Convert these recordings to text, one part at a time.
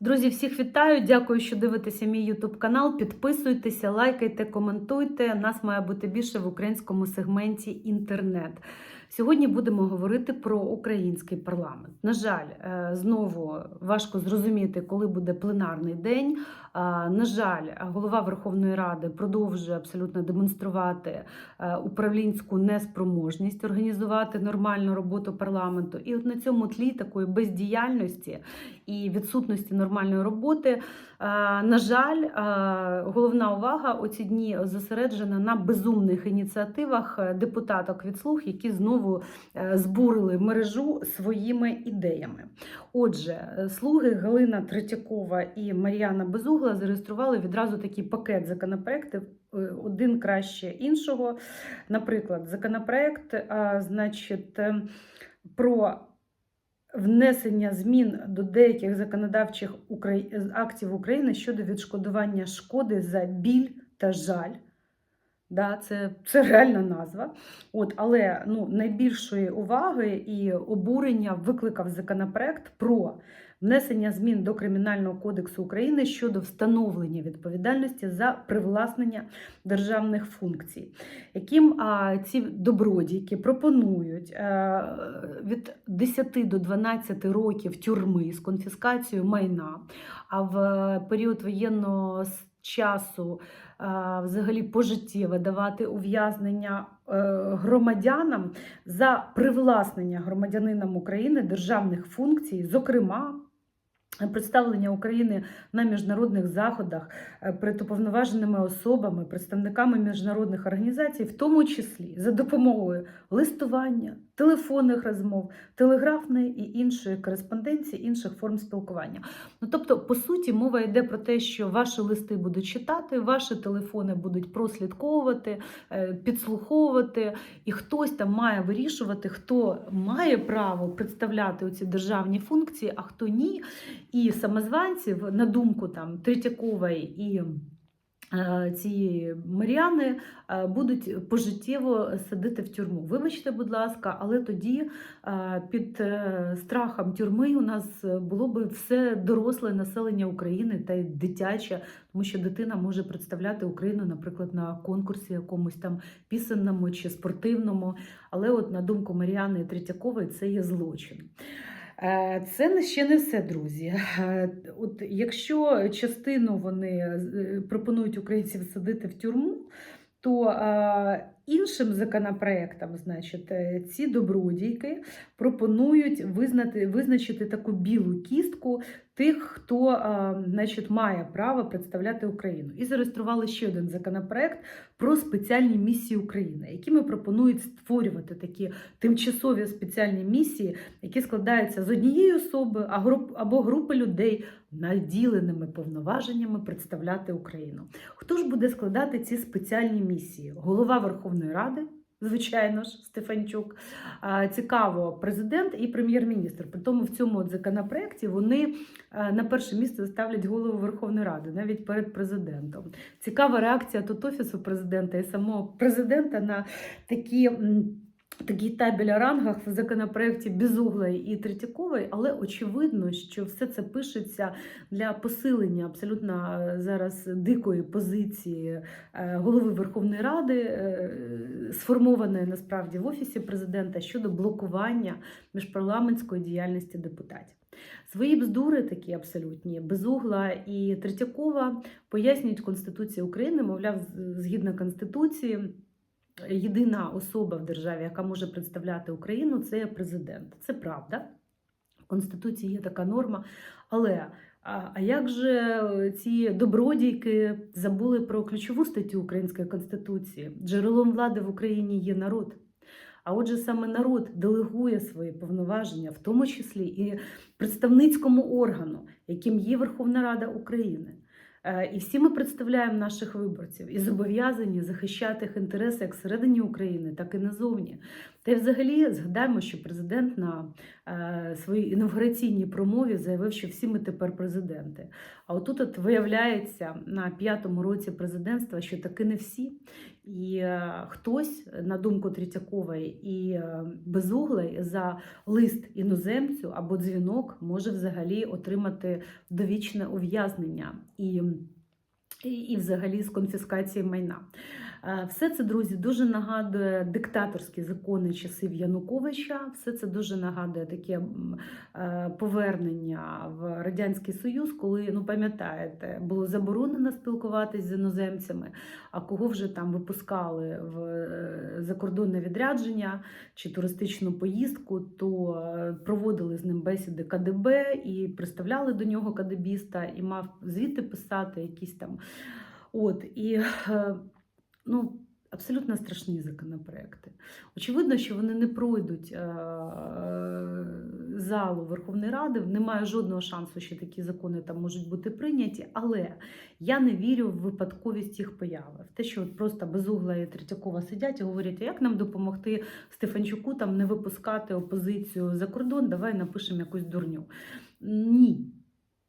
Друзі, всіх вітаю! Дякую, що дивитеся мій YouTube канал. Підписуйтеся, лайкайте, коментуйте. Нас має бути більше в українському сегменті інтернет. Сьогодні будемо говорити про український парламент. На жаль, е, знову важко зрозуміти, коли буде пленарний день. На жаль, голова Верховної Ради продовжує абсолютно демонструвати е, управлінську неспроможність організувати нормальну роботу парламенту. І от на цьому тлі такої бездіяльності і відсутності нормальної роботи, е, на жаль, е, головна увага у ці дні зосереджена на безумних ініціативах е, депутаток від слуг, які знову е, збурили мережу своїми ідеями. Отже, е, слуги Галина Третьякова і Мар'яна Безугла зареєстрували відразу такий пакет законопроєктів, е, один краще іншого. Наприклад, законопроект, е, значить, про внесення змін до деяких законодавчих актів України щодо відшкодування шкоди за біль та жаль. Да, це, це реальна назва. От, але ну, найбільшої уваги і обурення викликав законопроект про внесення змін до Кримінального кодексу України щодо встановлення відповідальності за привласнення державних функцій, яким а, ці добродійки пропонують е, від 10 до 12 років тюрми з конфіскацією майна, а в період воєнного часу взагалі пожиттєве давати ув'язнення е, громадянам за привласнення громадянинам України державних функцій, зокрема. Представлення України на міжнародних заходах е, перед уповноваженими особами, представниками міжнародних організацій, в тому числі за допомогою листування, телефонних розмов, телеграфної і іншої кореспонденції, інших форм спілкування. Ну тобто, по суті, мова йде про те, що ваші листи будуть читати, ваші телефони будуть прослідковувати, е, підслуховувати, і хтось там має вирішувати, хто має право представляти ці державні функції, а хто ні. І самозванців, на думку там Третьякової і е, цієї Мар'яни, е, будуть пожиттєво садити в тюрму. Вибачте, будь ласка, але тоді е, під страхом тюрми у нас було би все доросле населення України та й дитяче, тому що дитина може представляти Україну, наприклад, на конкурсі якомусь там пісенному чи спортивному. Але, от на думку Мар'яни Третьякової, це є злочин. Е, Це ще не все, друзі. Е, От якщо частину вони е, пропонують українців садити в тюрму, то іншим законопроектам, значить, е, ці добродійки пропонують визнати, визначити таку білу кістку тих, хто е, значить, має право представляти Україну. І зареєстрували ще один законопроект про спеціальні місії України, якими пропонують створювати такі тимчасові спеціальні місії, які складаються з однієї особи або групи людей, наділеними повноваженнями представляти Україну. Хто ж буде складати ці спеціальні місії? Голова Верховної Ради. Звичайно ж, Стефанчук. Цікаво, президент і прем'єр-міністр. При тому в цьому законопроекті вони е, на перше місце ставлять голову Верховної Ради, навіть перед президентом. Цікава реакція тут офісу президента і самого президента на такі. Такий табель о рангах в законопроекті Безуглої і Третьякової, але очевидно, що все це пишеться для посилення абсолютно е, зараз дикої позиції е, голови Верховної Ради, е, сформованої насправді в офісі президента щодо блокування міжпарламентської діяльності депутатів. Свої бздури такі абсолютні, Безугла і Третьякова пояснюють Конституції України, мовляв, згідно Конституції. Єдина особа в державі, яка може представляти Україну, це президент. Це правда. В Конституції є така норма. Але а, як же е, ці добродійки забули про ключову статтю Української Конституції? Джерелом влади в Україні є народ. А отже, саме народ делегує свої повноваження, в тому числі і представницькому органу, яким є Верховна Рада України. Е, І всі ми представляємо наших виборців і зобов'язані захищати їх інтереси як всередині України, так і назовні. Та й взагалі згадаємо, що президент на е, своїй інавгураційній промові заявив, що всі ми тепер президенти. А отут от виявляється на п'ятому році президентства, що таки не всі. І е, хтось, на думку Третьякової і е, Безуглої, за лист іноземцю або дзвінок може взагалі отримати довічне ув'язнення і, і, і взагалі з конфіскації майна. Е, Все це, друзі, дуже нагадує диктаторські закони часів Януковича. Все це дуже нагадує таке е, повернення в Радянський Союз, коли, ну пам'ятаєте, було заборонено спілкуватись з іноземцями, а кого вже там випускали в е, закордонне відрядження чи туристичну поїздку, то проводили з ним бесіди КДБ і представляли до нього КДБіста, і мав звіти писати якісь там. От, і ну, абсолютно страшні законопроекти. Очевидно, що вони не пройдуть е, залу Верховної Ради. Немає жодного шансу, що такі закони там можуть бути прийняті. Але я не вірю в випадковість їх появи. В те, що просто безугла і Третьякова сидять і говорять, як нам допомогти Стефанчуку там не випускати опозицію за кордон, давай напишемо якусь дурню. Ні,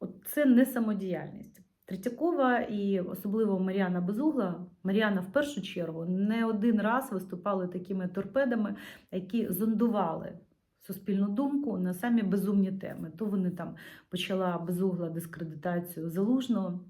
от це не самодіяльність. Третьякова і особливо Мар'яна Безугла, Мар'яна в першу чергу не один раз виступали такими торпедами, які зондували суспільну думку на самі безумні теми. То вони там почала безугла дискредитацію залужного.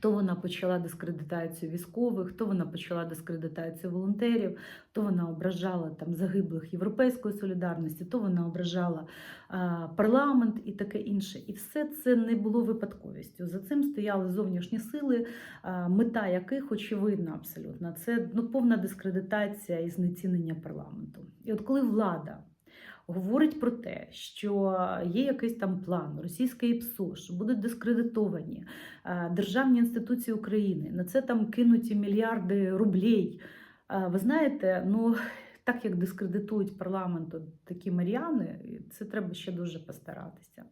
То вона почала дискредитацію військових, то вона почала дискредитацію волонтерів, то вона ображала там загиблих європейської солідарності, то вона ображала а, парламент і таке інше. І все це не було випадковістю. За цим стояли зовнішні сили, а, мета яких очевидна абсолютно. Це ну, повна дискредитація і знецінення парламенту. І от коли влада говорить про те, що є якийсь там план російської ПСО, що будуть дискредитовані е, державні інституції України, на це там кинуті мільярди рублей. Е, Ви знаєте, ну так як дискредитують парламент такі Маріани, це треба ще дуже постаратися.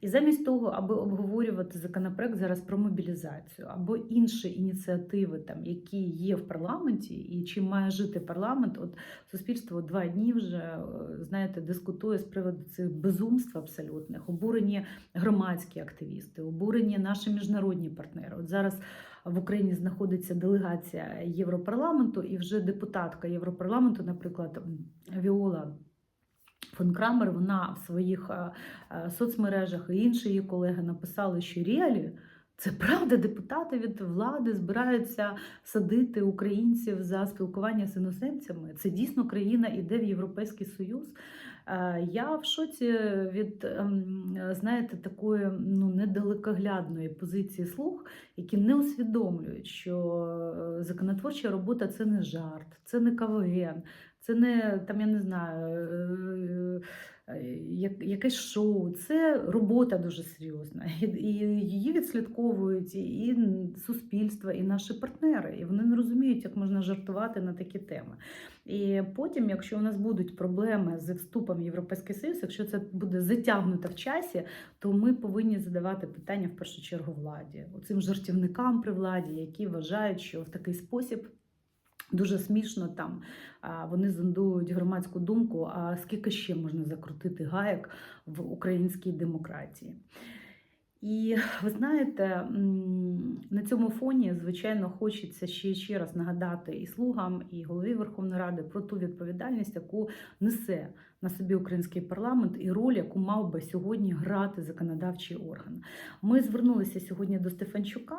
І замість того, аби обговорювати законопроект зараз про мобілізацію або інші ініціативи, там які є в парламенті, і чим має жити парламент, от суспільство два дні вже е, знаєте дискутує з приводу цих безумств абсолютних, обурені громадські активісти, обурені наші міжнародні партнери. От зараз в Україні знаходиться делегація Європарламенту, і вже депутатка Європарламенту, наприклад, Віола. Фон Крамер, вона в своїх е, е, соцмережах і інші її колеги написали, що Ріалі це правда, депутати від влади збираються садити українців за спілкування з іноземцями. Це дійсно країна іде в Європейський Союз. Е, Я в шоці від ем, знаєте такої ну недалекоглядної позиції слуг, які не усвідомлюють, що е, законотворча робота це не жарт, це не КВН, це не там, я не знаю, е, якесь шоу. Це робота дуже серйозна. І, її відслідковують і суспільство, і наші партнери. І вони не розуміють, як можна жартувати на такі теми. І потім, якщо у нас будуть проблеми з вступом в Європейський Союз, якщо це буде затягнуто в часі, то ми повинні задавати питання в першу чергу владі, оцим жартівникам при владі, які вважають, що в такий спосіб. Дуже смішно там вони зондують громадську думку. А скільки ще можна закрутити гаєк в українській демократії? І ви знаєте, на цьому фоні, звичайно, хочеться ще ще раз нагадати і слугам, і голові Верховної Ради про ту відповідальність, яку несе на собі український парламент, і роль, яку мав би сьогодні грати законодавчий орган. Ми звернулися сьогодні до Стефанчука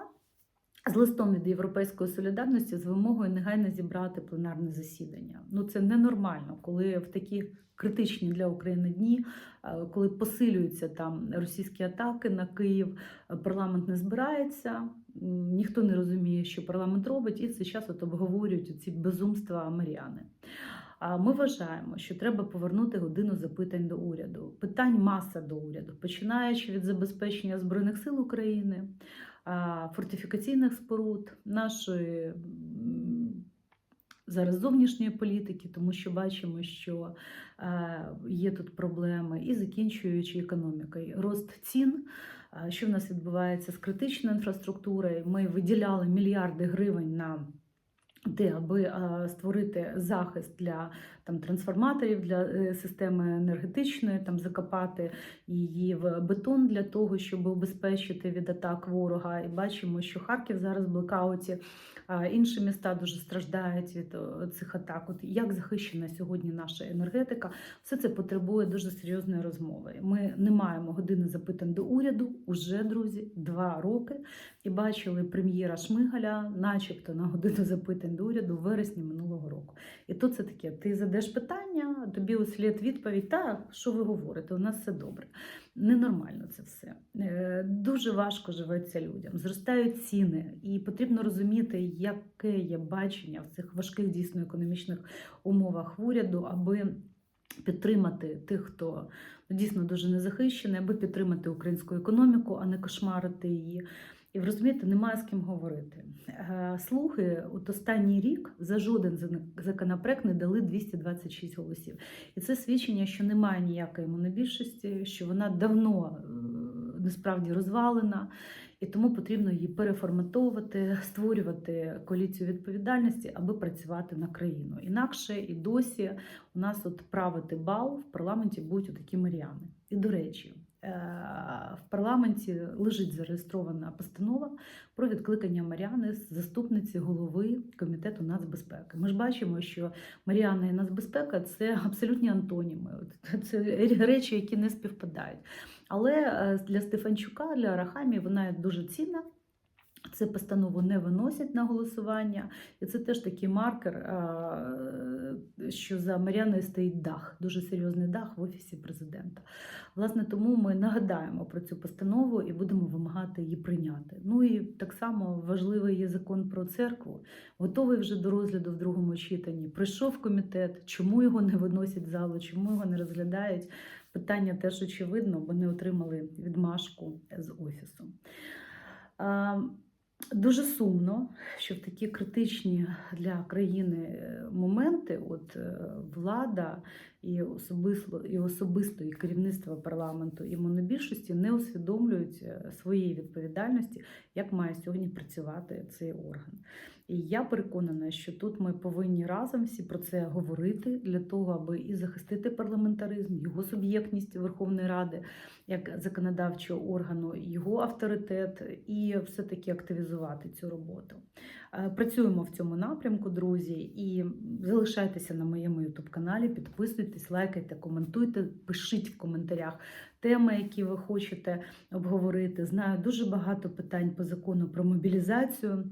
з листом від Європейської солідарності з вимогою негайно зібрати пленарне засідання. Ну це ненормально, коли в такі критичні для України дні, е, коли посилюються там російські атаки на Київ, е, парламент не збирається, ніхто не розуміє, що парламент робить, і в цей час от обговорюють ці безумства Маріани. Ми вважаємо, що треба повернути годину запитань до уряду. Питань маса до уряду, починаючи від забезпечення збройних сил України, фортифікаційних споруд, нашої зараз зовнішньої політики, тому що бачимо, що є тут проблеми, і закінчуючи економікою. Рост цін, що в нас відбувається з критичною інфраструктурою. Ми виділяли мільярди гривень на Те, аби створити захист для там трансформаторів для е, системи енергетичної, там закопати її в бетон для того, щоб убезпечити від атак ворога. І бачимо, що Харків зараз в блекауті, а інші міста дуже страждають від цих атак. От як захищена сьогодні наша енергетика, все це потребує дуже серйозної розмови. Ми не маємо години запитань до уряду уже, друзі, два роки. І бачили прем'єра Шмигаля, начебто на годину запитань до уряду в вересні минулого року. І тут це таке: ти задаш питання, тобі у слід відповідь, так, що ви говорите, у нас все добре. Ненормально це все. Е, Дуже важко живеться людям. Зростають ціни, і потрібно розуміти, яке є бачення в цих важких дійсно економічних умовах в уряду, аби підтримати тих, хто ну, дійсно дуже незахищений, аби підтримати українську економіку, а не кошмарити її. І ви розумієте, немає з ким говорити. Е, Слуги от останній рік за жоден законопроект не дали 226 голосів. І це свідчення, що немає ніякої монобільшості, що вона давно е, насправді розвалена, і тому потрібно її переформатовувати, створювати коаліцію відповідальності, аби працювати на країну. Інакше і досі у нас от правити бал в парламенті будуть такі Маріани. І до речі. Е, В парламенті лежить зареєстрована постанова про відкликання Маріани з заступниці голови комітету нацбезпеки. Ми ж бачимо, що Маріана і нацбезпека це абсолютні антоніми. Це речі, які не співпадають. Але е, для Стефанчука, для Арахамі вона дуже цінна. Це постанову не виносять на голосування, і це теж такий маркер, що за Маріаною стоїть дах, дуже серйозний дах в офісі президента. Власне, тому ми нагадаємо про цю постанову і будемо вимагати її прийняти. Ну і так само важливий є закон про церкву, готовий вже до розгляду в другому читанні. Прийшов комітет, чому його не виносять в залу, чому його не розглядають. Питання теж очевидно, бо не отримали відмашку з офісу. Дуже сумно, що в такі критичні для країни е, моменти, от е, влада і особисто, і особисто і керівництво парламенту і монобільшості не усвідомлюють е, своєї відповідальності, як має сьогодні працювати цей орган. І я переконана, що тут ми повинні разом всі про це говорити для того, аби і захистити парламентаризм, його суб'єктність Верховної Ради як законодавчого органу, його авторитет, і все-таки активізувати цю роботу. Е, Працюємо в цьому напрямку, друзі, і залишайтеся на моєму ютуб-каналі, підписуйтесь, лайкайте, коментуйте, пишіть в коментарях теми, які ви хочете обговорити. Знаю дуже багато питань по закону про мобілізацію.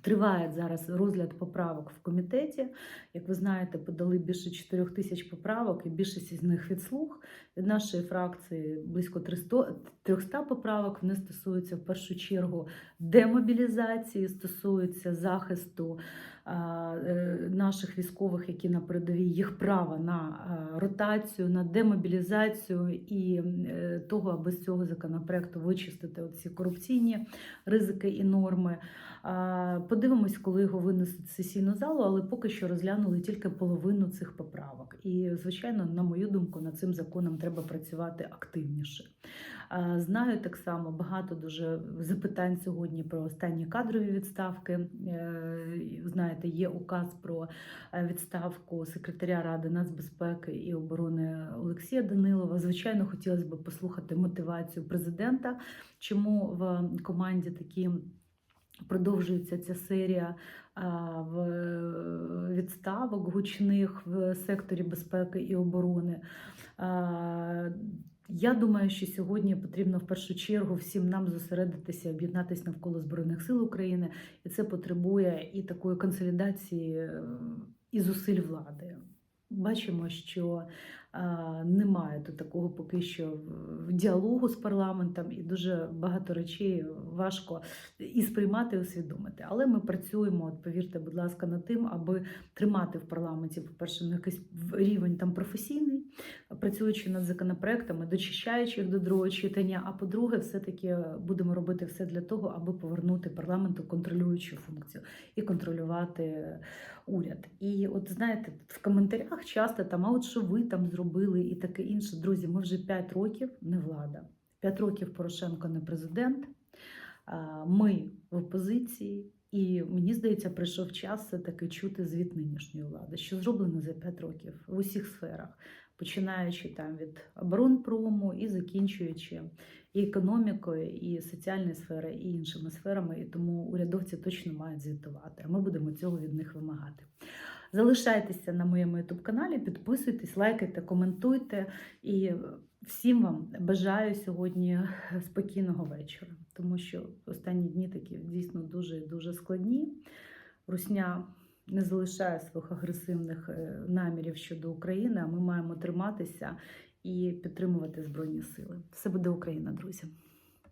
Триває зараз розгляд поправок в комітеті. Як ви знаєте, подали більше 4 тисяч поправок, і більшість із них від слуг. Від нашої фракції близько 300, 300 поправок. Вони стосуються в першу чергу демобілізації, стосуються захисту наших військових, які на передовій, їх права на ротацію, на демобілізацію і е, того, аби з цього законопроекту вичистити оці корупційні ризики і норми. Подивимось, коли його винесуть в сесійну залу, але поки що розглянули тільки половину цих поправок. І, звичайно, на мою думку, над цим законом треба працювати активніше. А, Знаю так само багато дуже запитань сьогодні про останні кадрові відставки. Е, Знаєте, є указ про е, відставку секретаря Ради нацбезпеки і оборони Олексія Данилова. Звичайно, хотілося б послухати мотивацію президента, чому в команді такі. Продовжується ця серія е, відставок гучних в секторі безпеки і оборони. Я думаю, що сьогодні потрібно в першу чергу всім нам зосередитися, об'єднатися навколо Збройних сил України, і це потребує і такої консолідації е, і зусиль влади. Бачимо, що немає тут такого поки що діалогу з парламентом, і дуже багато речей важко і сприймати, і усвідомити. Але ми працюємо, от повірте, будь ласка, над тим, аби тримати в парламенті, по-перше, на якийсь рівень там професійний, працюючи над законопроектами, дочищаючи їх до другого читання. А по-друге, все-таки будемо робити все для того, аби повернути парламенту контролюючу функцію і контролювати уряд. І от знаєте, в коментарях часто там, а от що ви там зробили, і таке інше. Друзі, ми вже 5 років не влада. 5 років Порошенко не президент. Ми в опозиції. І мені здається, прийшов час все таки чути звіт нинішньої влади, що зроблено за 5 років в усіх сферах, починаючи там від оборонпрому і закінчуючи і економікою, і соціальною сферою, і іншими сферами. І тому урядовці точно мають звітувати. А ми будемо цього від них вимагати. Залишайтеся на моєму youtube каналі, підписуйтесь, лайкайте, коментуйте. І всім вам бажаю сьогодні спокійного вечора, тому що останні дні такі дійсно дуже дуже складні. Русня не залишає своїх агресивних е, намірів щодо України, а ми маємо триматися і підтримувати Збройні Сили. Все буде Україна, друзі.